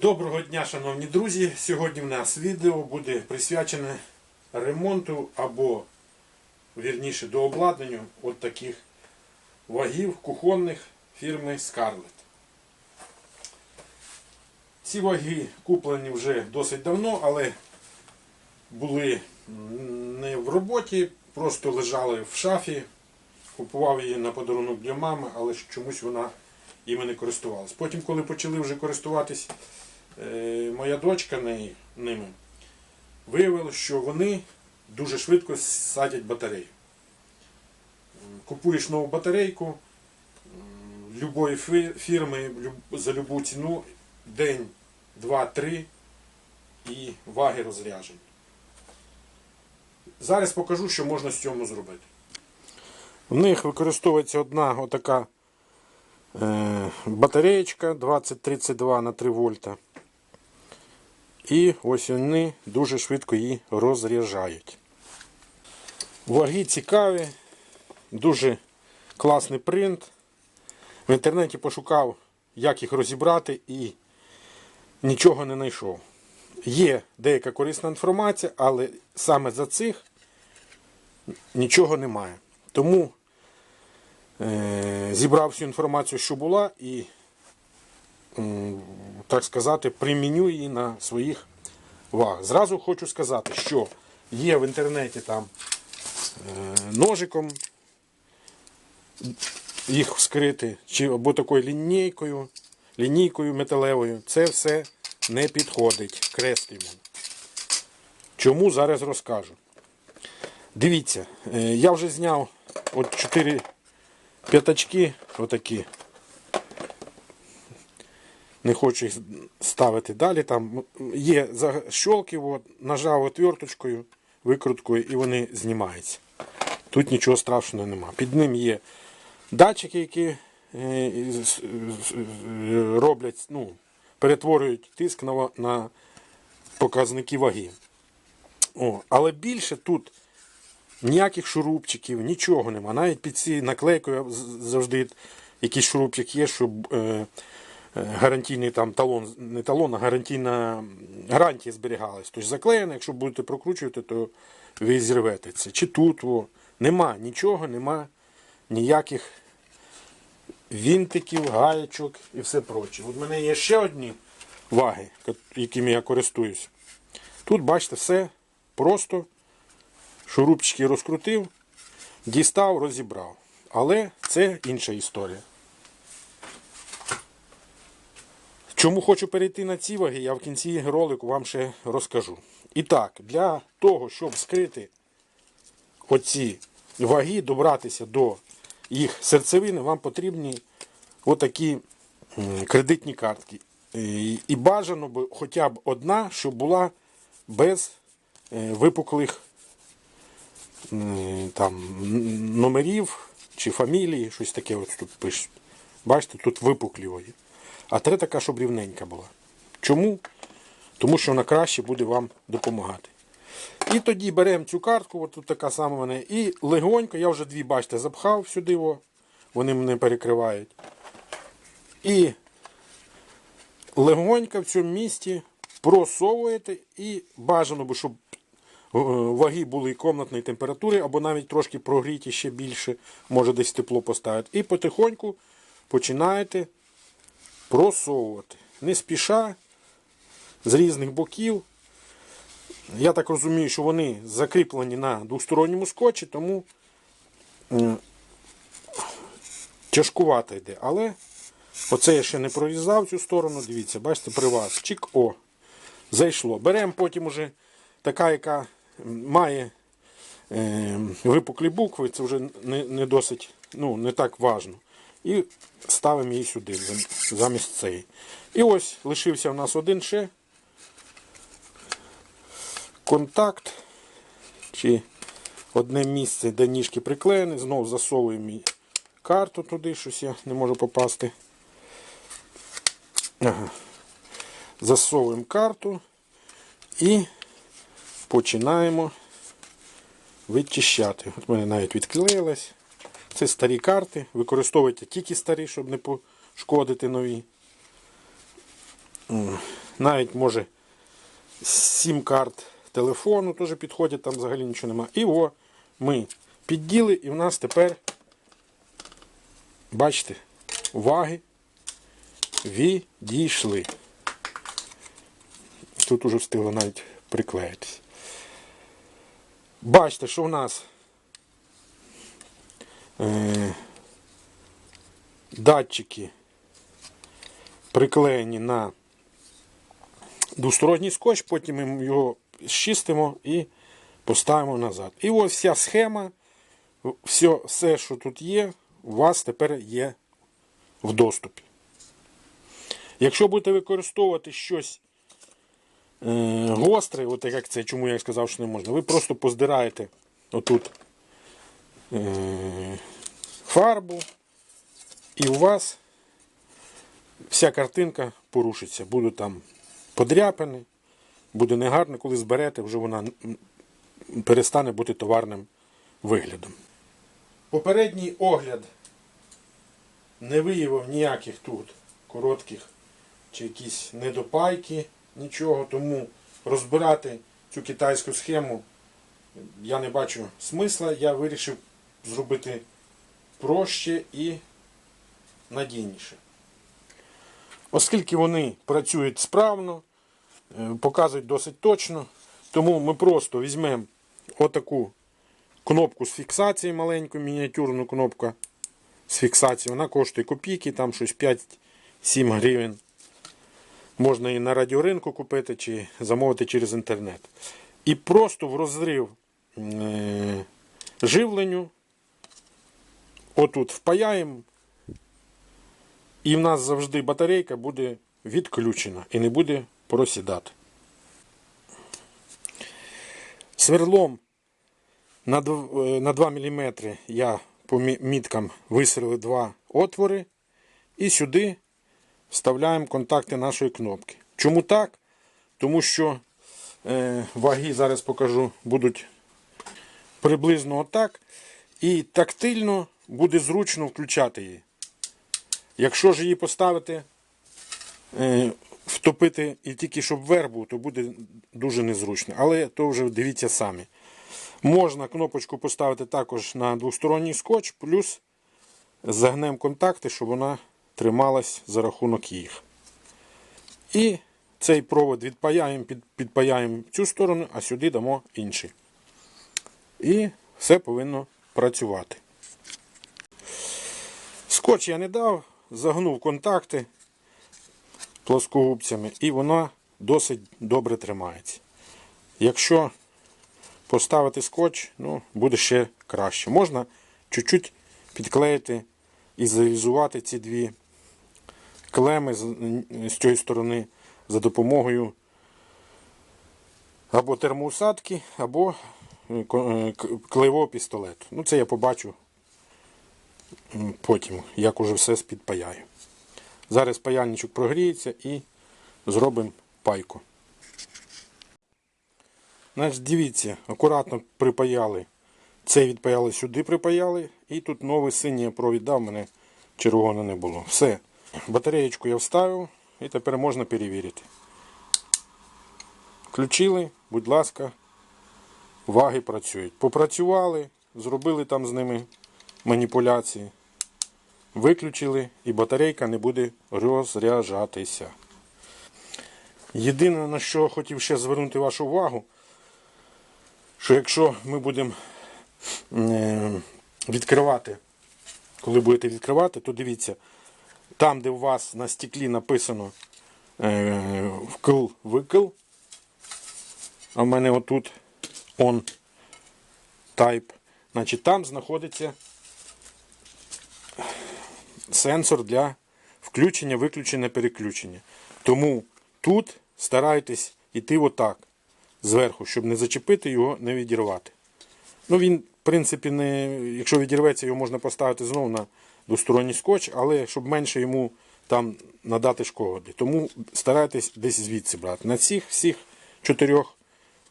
Доброго дня, шановні друзі! Сьогодні в нас відео буде присвячене ремонту або, вірніше, до обладнанню от таких вагів кухонних фірми Scarlett. Ці ваги куплені вже досить давно, але були не в роботі, просто лежали в шафі. Купував її на подарунок для мами, але чомусь вона іми не користувалась. Потім, коли почали вже користуватись е, моя дочка ними, виявилось, що вони дуже швидко садять батарею. Купуєш нову батарейку любої фірми за любу ціну, день, два, три і ваги розряжені. Зараз покажу, що можна з цьому зробити. В них використовується одна отака батареєчка 2032 на 3 вольта. І ось вони дуже швидко її розряджають. Ваги цікаві, дуже класний принт. В інтернеті пошукав, як їх розібрати і нічого не знайшов. Є деяка корисна інформація, але саме за цих нічого немає. Тому е, зібрав всю інформацію, що була, і, так сказати, приміню її на своїх вагах. Зразу хочу сказати, що є в інтернеті там е, ножиком їх вскрити, чи або такою лінійкою, лінійкою металевою. Це все не підходить. Креслюємо. Чому зараз розкажу. Дивіться, е, я вже зняв от 4 п'ятачки отакі. Не хочу їх ставити далі. Там є защолки, от, нажав отверточкою, викруткою і вони знімаються. Тут нічого страшного нема. Під ним є датчики, які е, роблять, ну, перетворюють тиск на, на показники ваги. О, але більше тут ніяких шурупчиків, нічого нема. Навіть під цією наклейкою завжди якийсь шурупчик є, щоб е, е, гарантійний там талон, не талон, а гарантійна гарантія зберігалась. Тобто заклеєно, якщо будете прокручувати, то ви зірвете це. Чи тут о, нема нічого, нема ніяких вінтиків, гаєчок і все проче. От мене є ще одні ваги, якими я користуюсь. Тут, бачите, все просто шурупчики розкрутив, дістав, розібрав. Але це інша історія. Чому хочу перейти на ці ваги, я в кінці ролику вам ще розкажу. І так, для того, щоб скрити оці ваги, добратися до їх серцевини, вам потрібні отакі кредитні картки. І, бажано би хоча б одна, щоб була без е, випуклих там, номерів чи фамілії, щось таке ось тут пише. Бачите, тут випуклі. А треба така, щоб рівненька була. Чому? Тому що вона краще буде вам допомагати. І тоді беремо цю картку, от тут така сама в мене, і легонько, я вже дві, бачите, запхав сюди, о, вони мене перекривають. І легонько в цьому місці просовуєте і бажано щоб ваги були комнатної температури, або навіть трошки прогріті ще більше, може десь тепло поставити. І потихоньку починаєте просовувати. Не спіша, з різних боків. Я так розумію, що вони закріплені на двосторонньому скотчі, тому тяжкувато йде. Але оце я ще не прорізав цю сторону. Дивіться, бачите, при вас. Чик, о, зайшло. Беремо потім уже така, яка має е, випуклі букви, це вже не, не досить, ну, не так важно. І ставимо її сюди замість цієї. І ось лишився у нас один ще контакт. Чи одне місце, де ніжки приклеєні. Знову засовуємо карту туди, щось я не можу попасти. Ага. Засовуємо карту і починаємо вичищати. От в мене навіть відклеїлась. Це старі карти. Використовуйте тільки старі, щоб не пошкодити нові. Навіть може сім карт телефону теж підходять, там взагалі нічого немає. І о, ми підділи, і в нас тепер, бачите, ваги відійшли. Тут уже встигло навіть приклеїтись. Бачите, що в нас е, датчики приклеєні на двосторонній скотч, потім ми його зчистимо і поставимо назад. І ось вся схема, все, все, що тут є, у вас тепер є в доступі. Якщо будете використовувати щось е, гостре, от як це, чому я сказав, що не можна, ви просто поздираєте отут е, фарбу, і у вас вся картинка порушиться. Будуть там подряпини, буде негарно, коли зберете, вже вона перестане бути товарним виглядом. Попередній огляд не виявив ніяких тут коротких чи якісь недопайки, нічого, тому розбирати цю китайську схему я не бачу смисла. Я вирішив зробити проще і надійніше. Оскільки вони працюють справно, е, показують досить точно, тому ми просто візьмемо отаку кнопку з фіксації, маленьку мініатюрну кнопку з фіксації. Вона коштує копійки, там щось 5-7 гривень. Можна і на радіоринку купити чи замовити через інтернет. І просто в розрив е, живленню отут впаяємо, і в нас завжди батарейка буде відключена і не буде просідати. Сверлом на 2 мм я по міткам висверлив два отвори. І сюди вставляємо контакти нашої кнопки. Чому так? Тому що е, ваги, зараз покажу, будуть приблизно отак. І тактильно буде зручно включати її. Якщо ж її поставити, е, втопити і тільки щоб вверх був, то буде дуже незручно. Але то вже дивіться самі. Можна кнопочку поставити також на двосторонній скотч, плюс загнемо контакти, щоб вона трималась за рахунок їх. І цей провод відпаяємо, під, підпаяємо в цю сторону, а сюди дамо інший. І все повинно працювати. Скотч я не дав, загнув контакти плоскогубцями і вона досить добре тримається. Якщо поставити скотч, ну, буде ще краще. Можна чуть-чуть підклеїти і завізувати ці дві клеми з, з цієї сторони за допомогою або термоусадки, або е, е, клеєвого пістолету. Ну, це я побачу потім, як уже все підпаяю. Зараз паяльничок прогріється і зробимо пайку. Значить, дивіться, акуратно припаяли. Цей відпаяли сюди, припаяли. І тут новий синій провід дав, мене червоного не було. Все. Батареєчку я вставив і тепер можна перевірити. Включили, будь ласка, ваги працюють. Попрацювали, зробили там з ними маніпуляції. Виключили і батарейка не буде розряджатися. Єдине, на що хотів ще звернути вашу увагу, що якщо ми будемо е, відкривати, коли будете відкривати, то дивіться, там, де у вас на стеклі написано е, вкл-викл, а в мене отут on type, значить там знаходиться сенсор для включення, виключення, переключення. Тому тут старайтесь іти отак зверху, щоб не зачепити його, не відірвати. Ну він, в принципі, не, якщо відірветься, його можна поставити знову на двосторонній скотч, але щоб менше йому там надати шкоди. Тому старайтесь десь звідси брати. На цих всіх чотирьох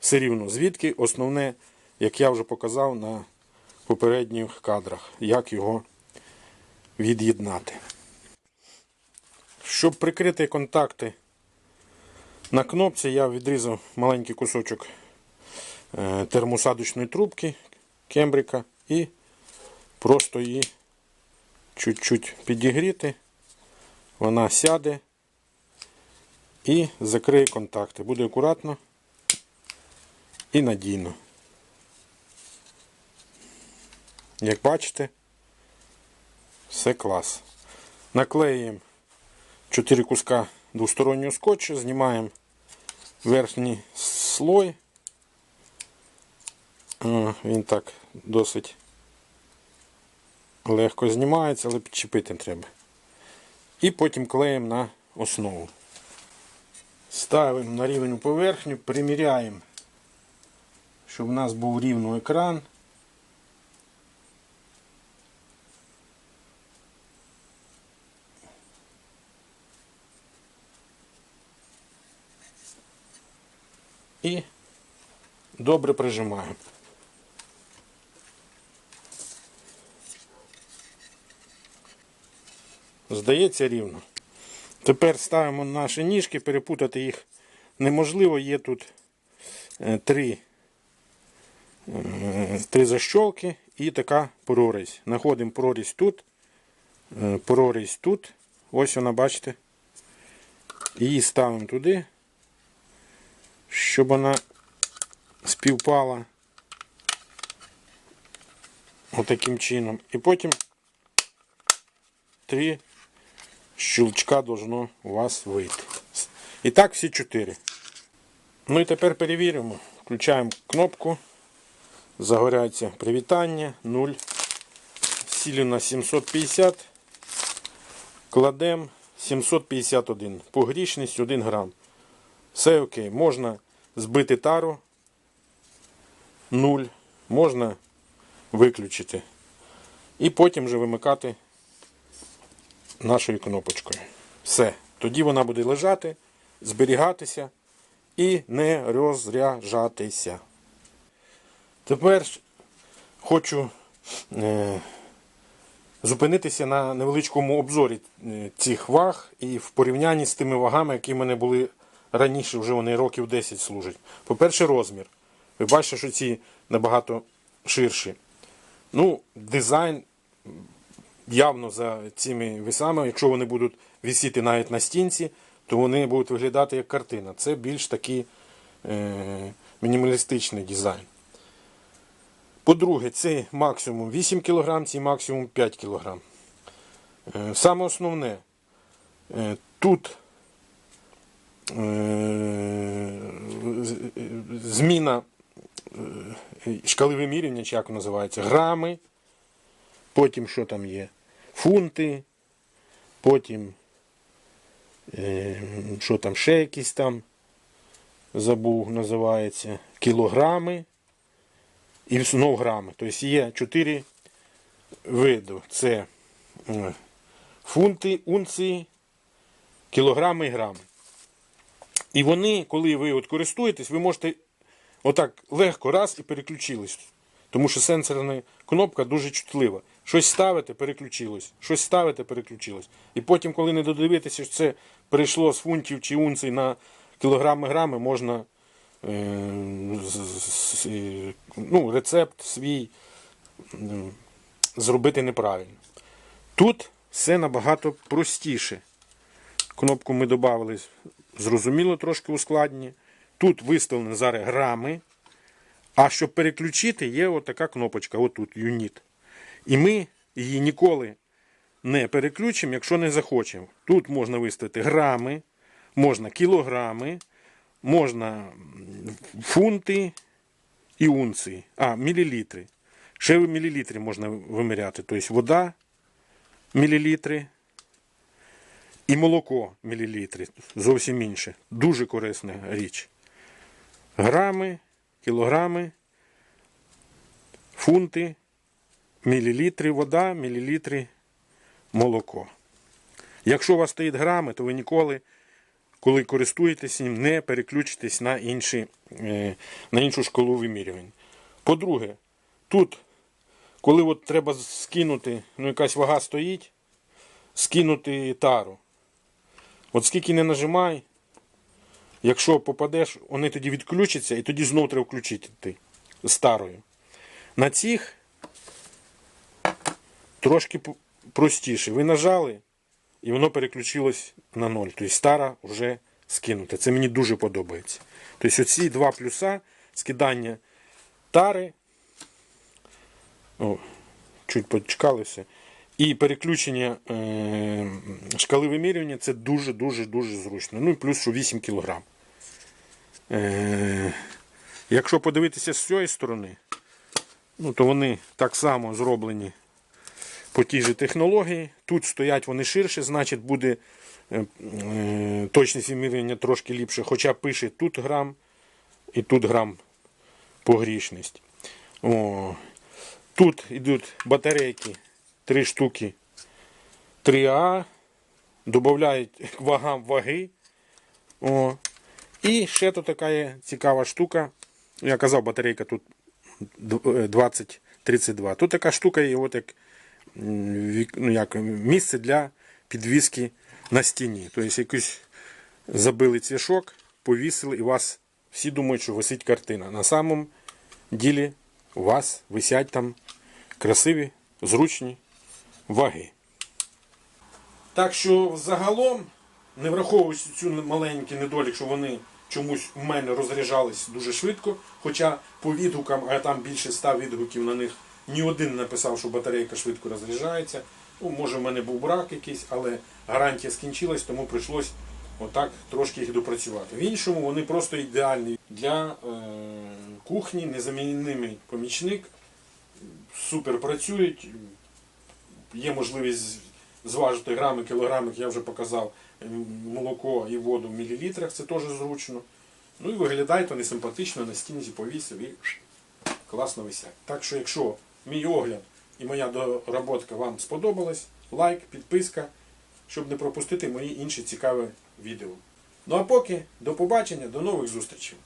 все рівно. Звідки основне, як я вже показав на попередніх кадрах, як його від'єднати. Щоб прикрити контакти На кнопці я відрізав маленький кусочок е, термосадочної трубки кембрика і просто її чуть-чуть підігріти. Вона сяде і закриє контакти. Буде акуратно і надійно. Як бачите, все клас. Наклеїмо 4 куска двостороннього скотчу, знімаємо верхній слой. Він так досить легко знімається, але підчепити треба. І потім клеїмо на основу. Ставимо на рівну поверхню, приміряємо, щоб у нас був рівний екран. І добре прижимаємо. Здається рівно. Тепер ставимо наші ніжки, перепутати їх неможливо. Є тут е, три, е, три защолки і така прорізь. Знаходимо прорізь тут, е, прорізь тут. Ось вона, бачите. Її ставимо туди, щоб вона співпала отаким чином. І потім три щелчка должно у вас вийти. І так всі чотири. Ну і тепер перевіримо. Включаємо кнопку. Загоряється привітання 0. Сілі на 750. Кладемо 751. Погрішність 1 грам. Все окей. Можна збити тару 0. Можна виключити. І потім вже вимикати нашою кнопочкою. Все. Тоді вона буде лежати, зберігатися і не розряджатися. Тепер хочу е, зупинитися на невеличкому обзорі е, цих ваг і в порівнянні з тими вагами, які в мене були раніше, вже вони років 10 служать. По-перше, розмір. Ви бачите, що ці набагато ширші. Ну, дизайн явно за цими вісами, якщо вони будуть висіти навіть на стінці, то вони будуть виглядати як картина. Це більш такий е, мінімалістичний дизайн. По-друге, це максимум 8 кг, ці максимум 5 кг. Е, саме основне, е, тут е, зміна шкали вимірювання, чи як називається, грами. Потім що там є? Фунти, потім е, що там ще якісь там забув, називається, кілограми і знов грами. Тобто є чотири види. Це е, фунти, унції, кілограми і грами. І вони, коли ви от користуєтесь, ви можете отак легко раз і переключились. Тому що сенсорна кнопка дуже чутлива. Щось ставите, переключилось. Щось ставите, переключилось. І потім, коли не додивитися, що це перейшло з фунтів чи унцій на кілограми грами, можна е, е, ну, рецепт свій зробити неправильно. Тут все набагато простіше. Кнопку ми додали, зрозуміло, трошки ускладнені. Тут виставлені зараз грами. А щоб переключити, є отака кнопочка, отут, юніт. І ми її ніколи не переключимо, якщо не захочемо. Тут можна виставити грами, можна кілограми, можна фунти і унції. А, мілілітри. Ще в мілілітрі можна виміряти. Тобто вода мілілітри і молоко мілілітри. Зовсім інше. Дуже корисна річ. Грами, кілограми, фунти, мілілітри вода, мілілітри молоко. Якщо у вас стоїть грами, то ви ніколи, коли користуєтесь ним, не переключитесь на, інші, е, на іншу шкалу вимірювань. По-друге, тут, коли от треба скинути, ну якась вага стоїть, скинути тару. От скільки не нажимай, Якщо попадеш, вони тоді відключаться і тоді знову треба включити старою. На цих трошки простіше. Ви нажали, і воно переключилось на ноль. Тобто стара вже скинута. Це мені дуже подобається. Тобто оці два плюса скидання тари. О, чуть почекали все. І переключення е, шкали вимірювання це дуже-дуже дуже зручно. Ну і плюс, що 8 кг. Е, якщо подивитися з цієї сторони, ну, то вони так само зроблені по тій же технології. Тут стоять вони ширше, значить буде е, е, точність вимірювання трошки ліпше. Хоча пише тут грам і тут грам погрішність. О. Тут йдуть батарейки, три штуки 3А, додають к вагам ваги. О. І ще тут така є цікава штука. Я казав, батарейка тут 2032. Тут така штука є, от як, ну, як місце для підвіски на стіні. Тобто якийсь забили цвішок, повісили, і вас всі думають, що висить картина. На самом ділі у вас висять там красиві, зручні ваги. Так що загалом, не враховуючи цю маленький недолік, що вони чомусь у мене розряджались дуже швидко, хоча по відгукам, а там більше ста відгуків на них, ні один не написав, що батарейка швидко розряджається. Ну, може, в мене був брак якийсь, але гарантія скінчилась, тому прийшлось отак трошки їх допрацювати. В іншому вони просто ідеальні для е, кухні, незамінний помічник. Супер працюють. Є можливість зважити грами, кілограми, як я вже показав, молоко і воду в мілілітрах, це теж зручно. Ну і виглядають вони симпатично, на стінці повісив і класно висять. Так що, якщо мій огляд і моя доработка вам сподобалась, лайк, підписка, щоб не пропустити мої інші цікаві відео. Ну а поки до побачення, до нових зустрічей.